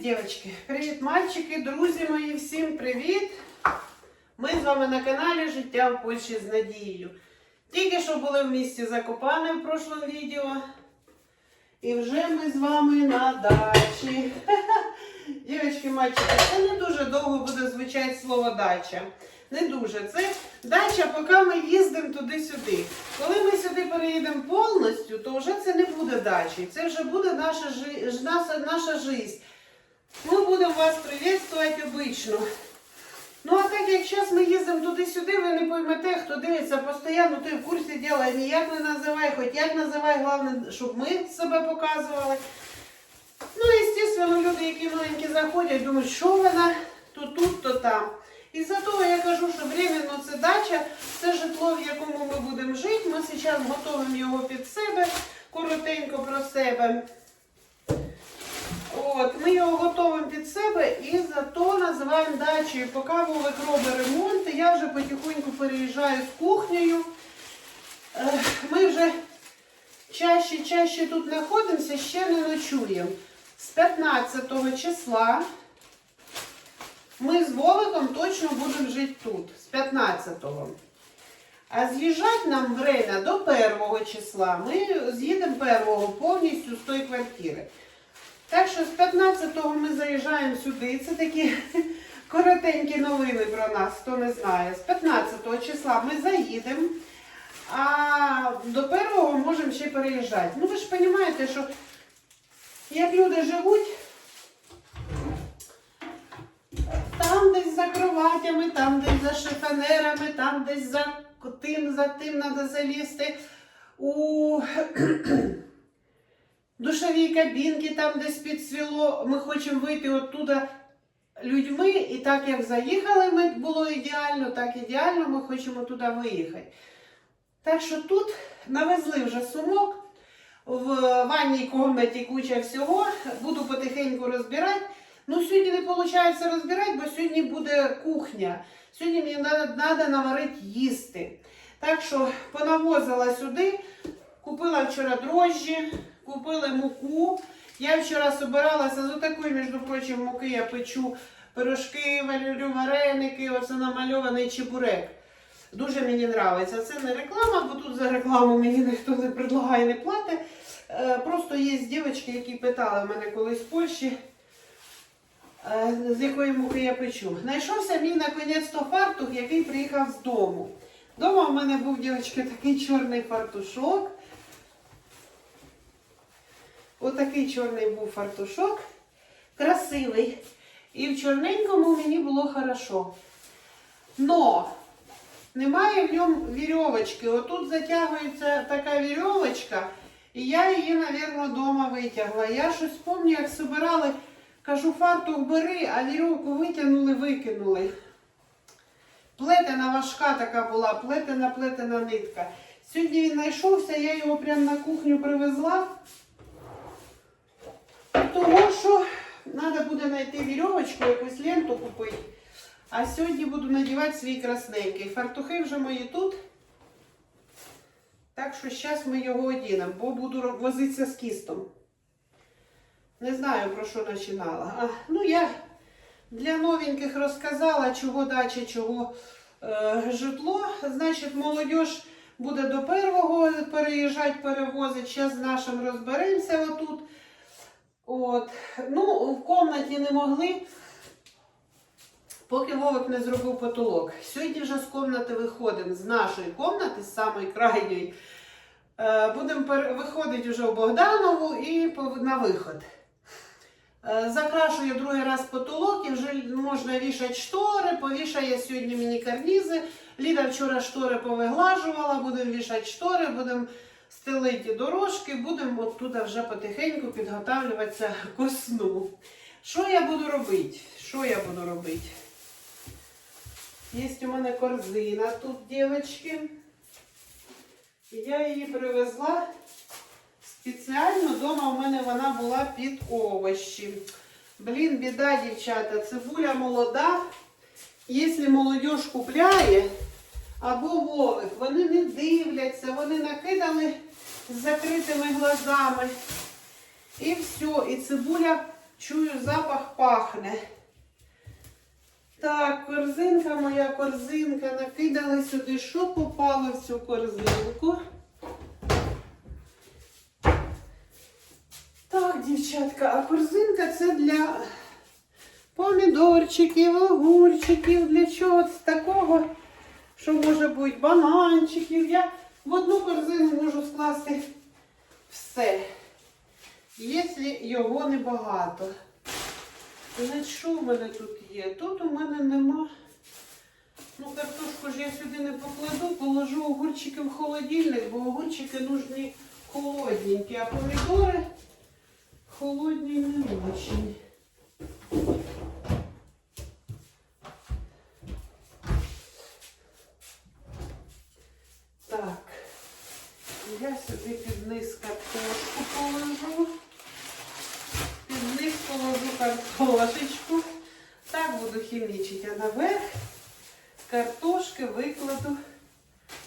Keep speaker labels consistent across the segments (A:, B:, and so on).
A: Привіт, дівчатки! Привіт, мальчики, друзі мої, всім привіт! Ми з вами на каналі Життя в Польщі з Надією. Тільки що були в місті Закопане в прошлому відео. І вже ми з вами на дачі. Дівчатки, мальчики, це не дуже довго буде звучати слово дача. Не дуже. Це дача, поки ми їздимо туди-сюди. Коли ми сюди переїдемо повністю, то вже це не буде дачі. Це вже буде наша, наша, наша життя. Ми будемо вас привітувати обично. Ну, а так як зараз ми їздимо туди-сюди, ви не поймете, хто дивиться постійно, ти в курсі діла, ніяк не називай, хоч як називай, головне, щоб ми себе показували. Ну, звісно, люди, які новенькі заходять, думають, що вона то тут, то там. І за того я кажу, що временно це дача, це житло, в якому ми будемо жити. Ми зараз готуємо його під себе, коротенько про себе. От, ми його готуємо під себе і зато називаємо дачею. Поки Вовик робить ремонт, я вже потихоньку переїжджаю з кухнею. Е, Ми вже чаще чаще тут знаходимося, ще не ночуємо. З 15 числа ми з Вовиком точно будемо жити тут, з 15-го. А з'їжджати нам время до 1 числа. Ми з'їдемо 1 повністю з тої квартири. Так що з 15-го ми заїжджаємо сюди. Це такі коротенькі новини про нас, хто не знає. З 15-го числа ми заїдемо, а до 1-го можемо ще переїжджати. Ну ви ж розумієте, що як люди живуть, там десь за кроватями, там десь за шифонерами, там десь за тим, за тим треба залізти. У душовій кабінки, там десь підсвіло, ми хочемо вийти оттуда людьми, і так як заїхали, ми було ідеально, так ідеально ми хочемо туди виїхати. Так що тут навезли вже сумок, в ванній кімнаті куча всього, буду потихеньку розбирати. Ну, сьогодні не виходить розбирати, бо сьогодні буде кухня. Сьогодні мені треба наварити їсти. Так що понавозила сюди, купила вчора дрожжі, купили муку. Я вчора збиралася з такої, між прочим, муки я печу пирожки, варю вареники, оце намальований чебурек. Дуже мені подобається. Це не реклама, бо тут за рекламу мені ніхто не предлагає, не платить. Е, Просто є дівчатки, які питали мене колись в Польщі, е, з якої муки я печу. Знайшовся мій наконець-то фартух, який приїхав з дому. Дома в мене був дівчатки такий чорний фартушок. Отакий чорний був фартушок. Красивий. І в чорненькому мені було хорошо. Но немає в ньому вірьовочки. Отут затягується така вірьовочка, і я її, мабуть, вдома витягла. Я щось пам'ятаю, як збирали, кажу, фартух бери, а вірьовку витягнули, викинули. Плетена важка така була, плетена, плетена нитка. Сьогодні він знайшовся, я його прямо на кухню привезла. Тому що треба буде знайти вірьовочку, якусь ленту купити. А сьогодні буду надівати свій красненький. Фартухи вже мої тут. Так що зараз ми його одінемо, бо буду возитися з кістом. Не знаю, про що починала. А, ну, я для новеньких розказала, чого дача, чого е, житло. Значить, молодь буде до первого переїжджати, перевозити. Зараз з нашим розберемося отут. От. Ну, в кімнаті не могли, поки Вовик не зробив потолок. Сьогодні вже з кімнати виходимо, з нашої кімнати, з самої крайньої. Е, Будемо виходити вже в Богданову і на виход. Е, Закрашую другий раз потолок і вже можна вішати штори. Повішає сьогодні мені карнізи. Ліда вчора штори повиглажувала, будемо вішати штори, будемо стелити дорожки, будемо оттуда вже потихеньку підготавлюватися к сну. Що я буду робити? Що я буду робити? Є у мене корзина тут, дівчатки. Я її привезла спеціально. Дома у мене вона була під овощі. Блін, біда, дівчата, цибуля молода. Якщо молодь купляє, або вовик, вони не дивляться, вони накидали з закритими глазами. І все, і цибуля Чую, запах пахне. Так, корзинка моя, корзинка. Накидали сюди, що попало в цю корзинку. Так, дівчатка, а корзинка це для помідорчиків, огурчиків, для чогось такого, що може бути бананчиків. Я в одну корзину можу скласти все, якщо його небагато. Значить, що в мене тут є? Тут у мене нема. Ну, картошку ж я сюди не покладу, положу огурчики в холодильник, бо огурчики нужні холодненькі, а помідори холодні не очень. Так, я сюди під низ картошку положу. Під низ положу картошечку. Так буду хімічити, а наверх картошки викладу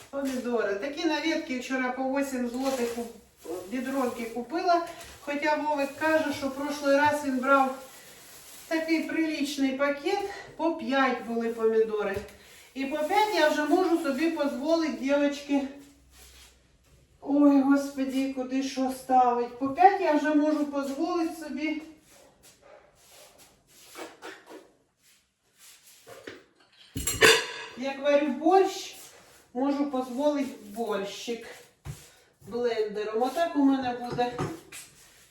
A: помідори. Такі навітки вчора по 8 злотих бідронки купила. Хоча Вовик каже, що в прошлий раз він брав такий приличний пакет, по 5 були помідори. І по 5 я вже можу собі дозволити, дівчатки. Ой, господи, куди що ставить. По 5 я вже можу дозволити собі. Як варю борщ, можу дозволити борщик блендером. Отак у мене буде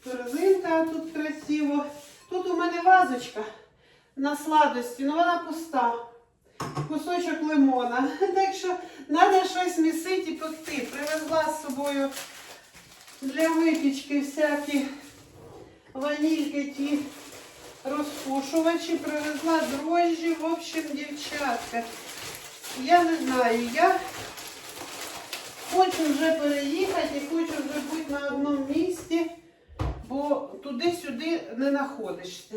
A: корзинка тут красиво. Тут у мене вазочка на сладості, але вона пуста. Кусочок лимона. Так що треба щось місити і пекти. Привезла з собою для випічки всякі ванільки ті розпушувачі, привезла дрожжі. В общем, дівчатка. Я не знаю, я хочу вже переїхати і хочу вже бути на одному місці, бо туди-сюди не знаходишся.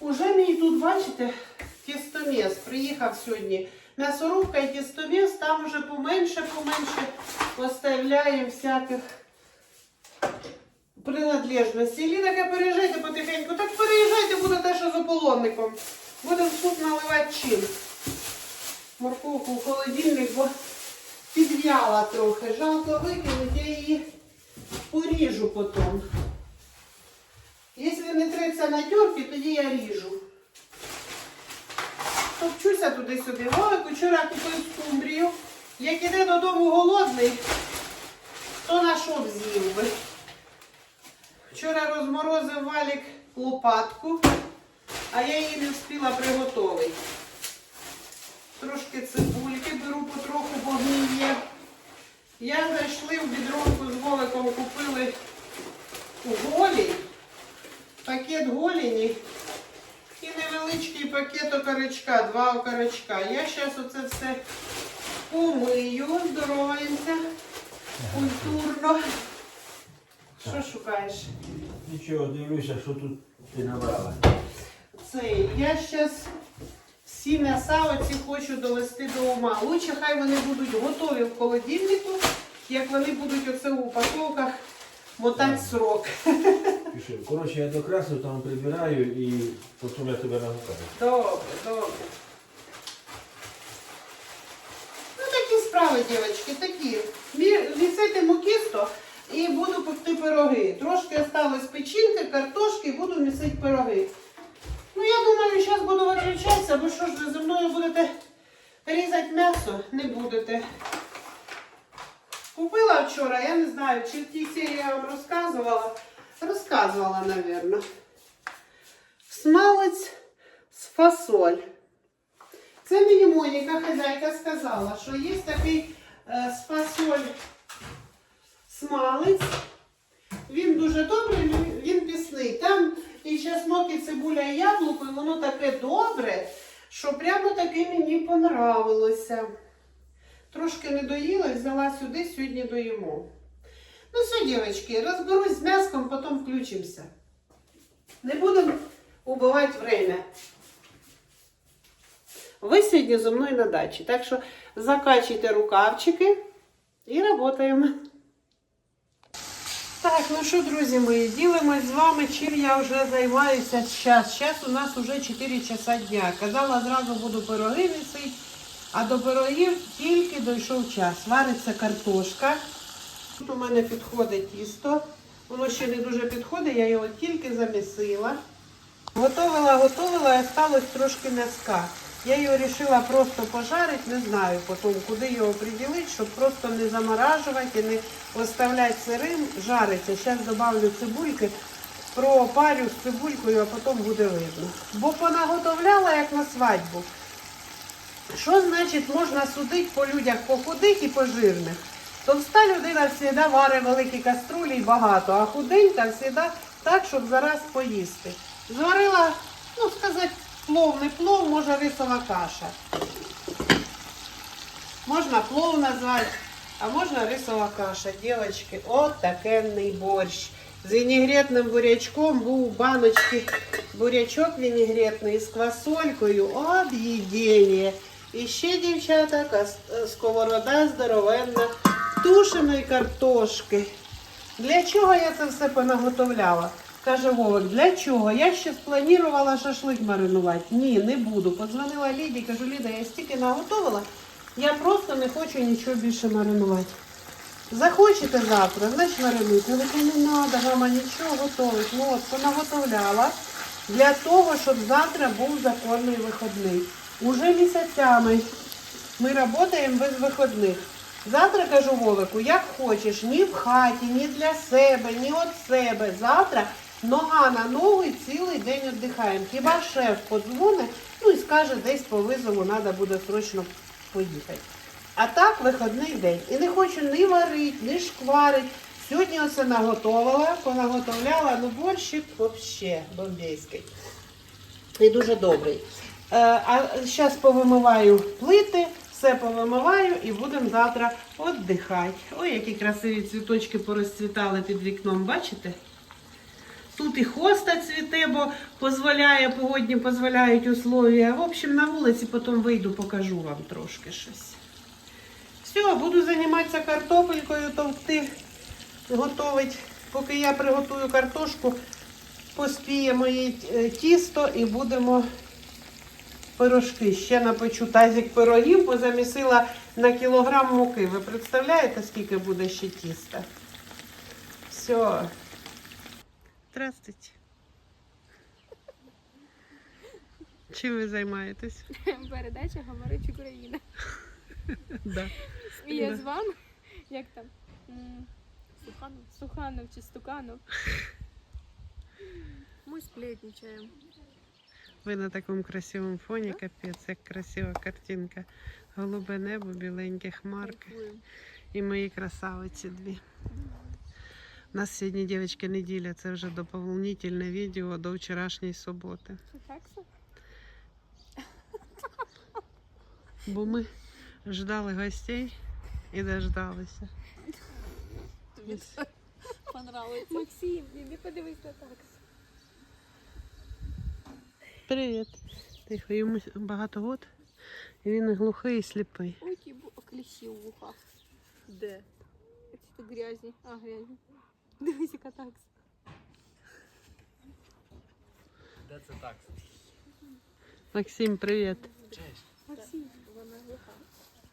A: Уже мій тут, бачите, тістоміс приїхав сьогодні. М'ясорубка і тістоміс, там вже поменше, поменше поставляємо всяких принадлежностей. Ліна, переїжджайте потихеньку. Так переїжджайте, буде те, що за полонником. Будемо суп наливати чим. Морковку в холодильник, бо підв'яла трохи. Жалко викинути, я її поріжу потім. Якщо не треться на терки, тоді я ріжу. Топчуся туди-сюди. Вовик вчора купив скумбрію. Як іде додому голодний, то на що з'їв би. Вчора розморозив валік лопатку, а я її не встигла приготувати. Трошки цибульки беру потроху, бо гниє. Я зайшли в бідронку з Вовиком, купили голі, пакет голіні і невеличкий пакет окорочка, два окорочка. Я зараз оце все помию, здороваємося культурно. Що шукаєш?
B: Нічого, дивлюся, що тут ти набрала.
A: Цей, я зараз всі м'яса оці хочу довести до ума. Лучше хай вони будуть готові в холодильнику, як вони будуть оце в упаковках мотати срок.
B: Пішов. Коротше, я докрасив, там прибираю і потім я тебе нагукаю.
A: Добре, добре. Ну такі справи, дівчатки, такі. Мі- Місити кісто і буду пекти пироги. Трошки осталось печінки, картошки буду місити пироги. Ну я думаю, зараз буду виключатися, бо що ж ви зі мною будете різати м'ясо? Не будете. Купила вчора, я не знаю, чи в тій серії я вам розказувала. Розказувала, мабуть. Смалець з фасоль. Це мені Моніка, хазяйка, сказала, що є такий е, з фасоль смалець. Він дуже добрий, він- пісний. Там і чеснок, і цибуля, і яблуко, і воно таке добре, що прямо таке мені понравилося. Трошки не доїла, взяла сюди, сьогодні доїмо. Ну все, дівчатки, розберусь з м'яском, потім включимося. Не будемо убивати время. Ви сьогодні зі мною на дачі. Так що закачуйте рукавчики і працюємо. Так, ну що, друзі мої, ділимось з вами, чим я вже займаюся зараз. Зараз у нас вже 4 часа дня. Казала, зразу буду пироги місити, а до пирогів тільки дійшов час. Вариться картошка. Тут у мене підходить тісто. Воно ще не дуже підходить, я його тільки замісила. Готовила, готовила і осталось трошки м'язка. Я його вирішила просто пожарити, не знаю потім, куди його приділити, щоб просто не заморажувати і не оставляти сирим, жариться. Зараз додавлю цибульки, пропарю з цибулькою, а потім буде видно. Бо понаготовляла, як на свадьбу. Що значить можна судити по людях по худих і по жирних? Товста людина завжди варить великі каструлі і багато, а худенька завжди так, щоб зараз поїсти. Зварила, ну сказати, плов, не плов, може рисова каша. Можна плов назвати, а можна рисова каша. Дівчатки, от такенний борщ. З вінігретним бурячком був у баночці бурячок вінігретний з квасолькою. Об'їдення. І ще, дівчата, сковорода здоровенна тушеної картошки. Для чого я це все понаготовляла? Каже Вовик, для чого? Я ще спланувала шашлик маринувати. Ні, не буду. Подзвонила Ліді, кажу, Ліда, я стільки наготовила, я просто не хочу нічого більше маринувати. Захочете завтра, значить маринуйте. Я кажу, не треба, мама, нічого готувати. Ну от, понаготовляла для того, щоб завтра був законний вихідний. Уже місяцями ми працюємо без вихідних. Завтра кажу Вовику, як хочеш, ні в хаті, ні для себе, ні від себе. Завтра нога на ногу і цілий день віддихаємо. Хіба шеф подзвонить, ну і скаже, десь по визову треба буде срочно поїхати. А так вихідний день. І не хочу ні варити, ні шкварити. Сьогодні оце наготовила, понаготовляла, ну борщик взагалі бомбейський. І дуже добрий. Е, А зараз повимиваю плити, все повимиваю і будемо завтра віддихати. Ой, які красиві цвіточки порозцвітали під вікном, бачите? Тут і хоста цвіте, бо дозволяє, погодні дозволяють условия. В общем, на вулиці потім вийду, покажу вам трошки щось. Все, буду займатися картопелькою, товкти, готувати. Поки я приготую картошку, поспіє моє е, тісто і будемо пирожки. Ще напечу тазик пирогів, бо замісила на кілограм муки. Ви представляєте, скільки буде ще тіста? Все. Здравствуйте. Чим ви займаєтесь?
C: Передача говорить Україна.
A: Да.
C: Сміє
A: Да.
C: з вами. Як там? Суханов? Суханов чи Стуканов. Ми сплетничаємо.
A: Ви на такому красивому фоні, капець, як красива картинка. Голубе небо, біленькі хмарки. І мої красавиці дві. У нас сьогодні, дівчатки, неділя, це вже доповнительне відео до вчорашньої суботи. Бо ми ждали гостей і дождалися.
C: Тобі понравиться. Максим, іди подивись на такс.
A: Привіт. Тихо, йому багато год, і він глухий і сліпий.
C: Ой, ті кліщі у вухах. Де? Ці грязні. А, грязні. Дивись, яка такс.
D: Де це так?
A: Максим, привіт.
D: Честь.
C: Максим, вона глуха.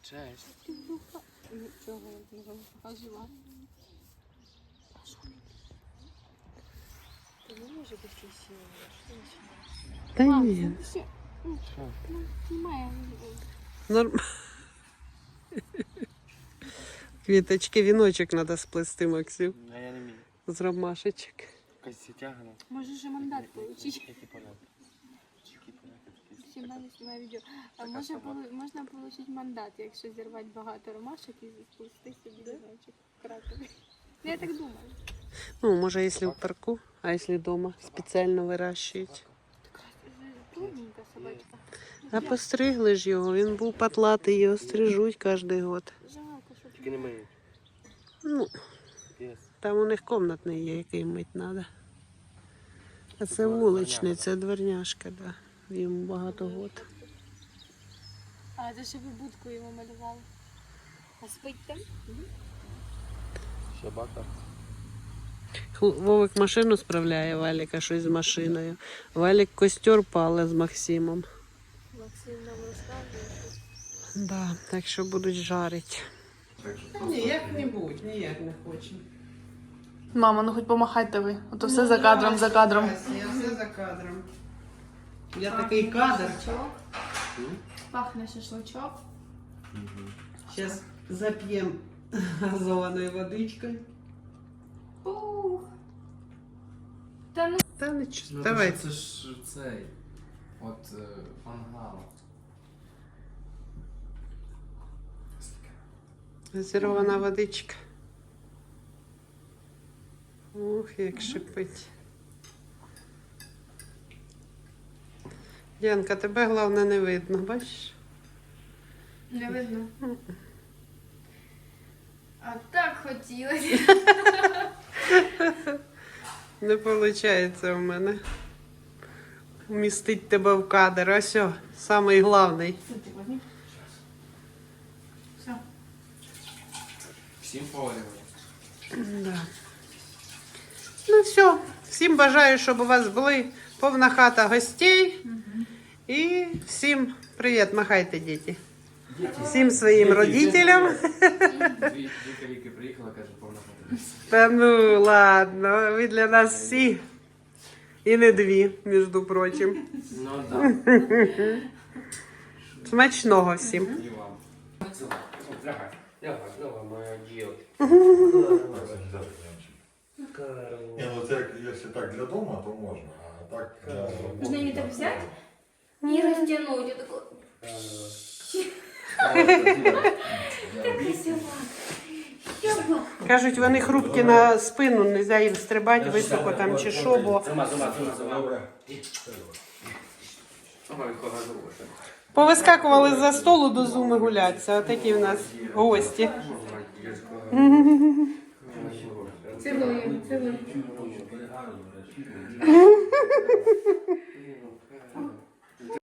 D: Честь.
C: Ти глуха. Нічого не глуха. А жива. Ти не може бути сіла. Що ти починаєш?
A: Та ні.
C: Ну, немає.
A: Норм... Квіточки, віночок треба сплести, Максим.
D: А я не вмію.
A: З ромашечок.
D: Тягне.
C: Може же мандат відео. А може можна отримати мандат, якщо зірвати багато ромашок і сплести собі віночок. Ну, Я так думаю.
A: Ну, може, якщо в парку, а якщо вдома спеціально вирощують.
C: Собачка.
A: А постригли ж його, він був патлатий, його стрижуть кожен год.
C: Жалко, що
D: Тільки не миють.
A: Ну, там у них комнатний є, який мить треба. А це вуличний, це дворняшка, да. Йому багато год.
C: А, це ще ви будку йому малювали. А спить там?
D: Собака.
A: Вовик машину справляє, Валіка щось з машиною. Валік костер пале з Максимом.
C: Максим нам розказує.
A: Да, так що будуть жарити. Ні, як-небудь, ніяк не хочу.
E: Мама, ну хоч помахайте ви. Ото все за кадром, за кадром.
A: Я все за кадром. Я такий кадр.
C: Пахне шашличок.
A: Зараз зап'ємо газованою водичкою.
C: Та ну
A: Та нічого,
F: Ну,
A: давай.
F: Це ж цей. От е, фангал.
A: Газирована водичка. Ух, як шипить. Янка, тебе головне не видно, бачиш?
C: не видно. А так хотілося.
A: Не виходить у мене. Вмістить тебе в кадр. Ось, о, самий главний.
C: Все.
F: Всім.
A: Да. Ну все, всім бажаю, щоб у вас були повна хата гостей. І всім привіт, махайте, діти. Всім своїм родителям.
F: Дві, дві каліки приїхала, каже, повна.
A: Та ну ладно, ви для нас всі. І не дві, між прочим.
F: Ну так.
A: Смачного всім.
F: І вам.
D: Моя дівчинка.
G: Не, ну це як- якщо так для дома, то можна, а так
C: Можна її так взяти? І розтягнути.
A: Кажуть, вони хрупкі на спину, не можна їм стрибати високо там чи що, бо
D: Сама,
A: повискакували за столу до зуми гулятися. Отакі в нас гості.
C: Цілую, цілую.